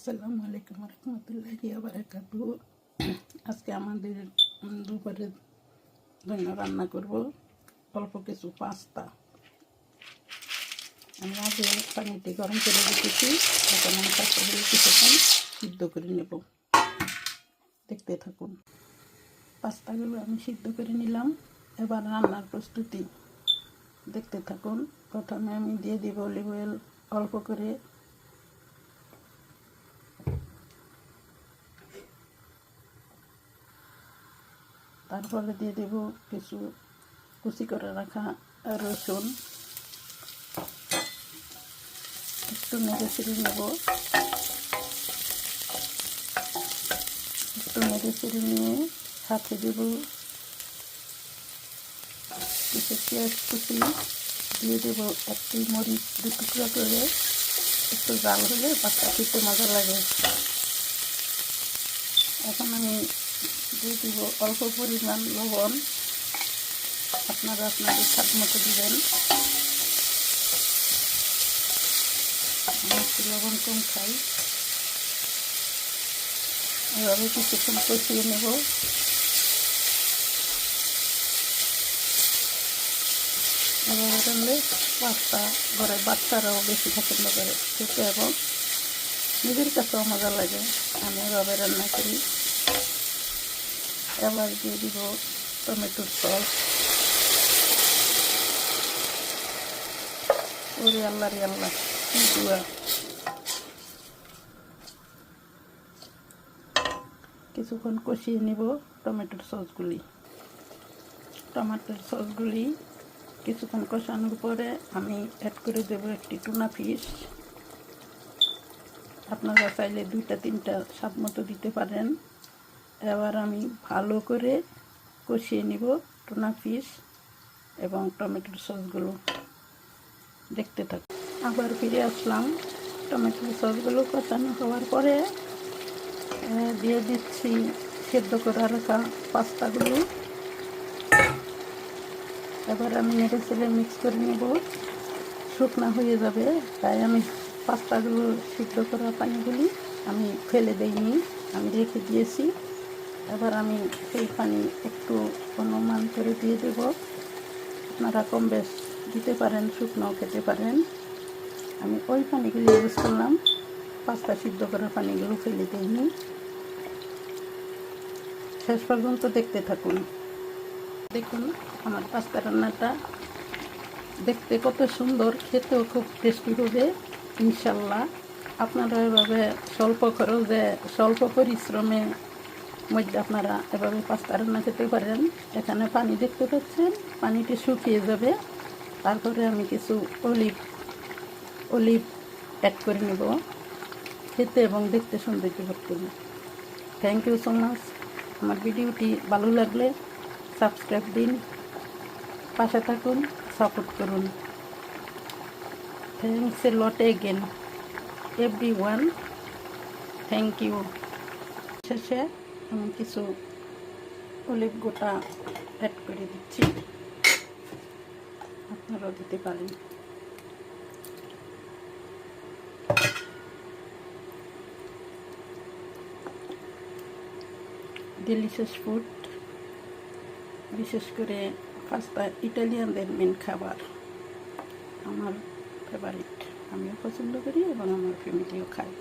আসসালামু আলাইকুম রহমতুল্লাহি বারাকাতু আজকে আমাদের দুপুরে জন্য রান্না করব অল্প কিছু পাস্তা। আমি আগে পানিতে গরম করে রেখেছি, এখন আমি পাস্তাগুলো কিছুক্ষণ সিদ্ধ করে নেব। দেখতে থাকুন। পাস্তাগুলো আমি সিদ্ধ করে নিলাম। এবার রান্নার প্রস্তুতি। দেখতে থাকুন। প্রথমে আমি দিয়ে দিব অলিভ অল্প করে তারপরে দিয়ে দেব কিছু কুচি করে রাখা রসুন। একটু নেড়ে ছিঁড়ে নেব। একটু নেড়ে ছিঁড়ে নিয়ে সাথে দেব কিছু পেঁয়াজ কুচি। দিয়ে দেবো একটি মরিচ দু টুকরো করে। একটু জাল হলে পাস্তা খেতে মজা লাগে। এখন আমি দিয়ে দিব অল্প পরিমাণ লবণ আপনারা আপনাদের স্বাদ মতো দিবেন। একটু লবণ কম খাই। এভাবে কিছুক্ষণ কষিয়ে নেব। এভাবে রান্নলে পাস্তা ঘরে বাচ্চারাও বেশি পছন্দ করে খেতে এবং নিজের কাছেও মজা লাগে। আমি এভাবে রান্না করি। এবার দিয়ে দিব টমেটোর সস ওরে আল্লাহ রে আল্লাহ কি কিছুক্ষণ কষিয়ে নিব টমেটোর সসগুলি। টমেটোর সসগুলি কিছুক্ষণ কষানোর পরে আমি অ্যাড করে দেব একটি টুনা ফিশ আপনারা চাইলে দুইটা, তিনটা স্বাদ মতো দিতে পারেন। এবার আমি ভালো করে কষিয়ে নিব টোনা পিস এবং টমেটোর সসগুলো। দেখতে থাক। আবার ফিরে আসলাম। টমেটোর সসগুলো কষানো হওয়ার পরে দিয়ে দিচ্ছি সেদ্ধ করা রাখা পাস্তাগুলো। এবার আমি নেড়ে ছেলে মিক্স করে নেব। শুকনা হয়ে যাবে, তাই আমি পাস্তাগুলো সিদ্ধ করা পানিগুলি আমি ফেলে দিইনি। আমি রেখে দিয়েছি। এবার আমি সেই পানি একটু অনুমান করে দিয়ে দেব। আপনারা কম বেশ দিতে পারেন শুকনো খেতে পারেন। আমি ওই পানিগুলি ইউজ করলাম। পাস্তা সিদ্ধ করা পানিগুলো ফেলে দিইনি। শেষ পর্যন্ত দেখতে থাকুন। দেখুন আমার পাস্তা রান্নাটা দেখতে কত সুন্দর, খেতেও খুব টেস্টি হবে, ইনশাল্লাহ। আপনারা এভাবে স্বল্প খরচে, স্বল্প পরিশ্রমে মধ্যে আপনারা এভাবে পাস্তা রান্না পারেন এখানে পানি দেখতে পাচ্ছেন, পানিটি শুকিয়ে যাবে। তারপরে আমি কিছু অলিভ অলিভ অ্যাড করে নেব। খেতে এবং দেখতে সৌন্দর্য করতে থ্যাংক ইউ সো মাচ আমার ভিডিওটি ভালো লাগলে সাবস্ক্রাইব দিন, পাশে থাকুন সাপোর্ট করুন। Thanks a lot again everyone thank you শেষে আমি কিছু অলিভ গোটা অ্যাড করে দিচ্ছি। আপনারাও দিতে পারেন। ডেলিশিয়াস ফুড বিশেষ করে পাস্তা ইটালিয়ানদের মেন খাবার। আমার ফেভারিট আমিও পছন্দ করি এবং আমার ফ্যামিলিও খায়।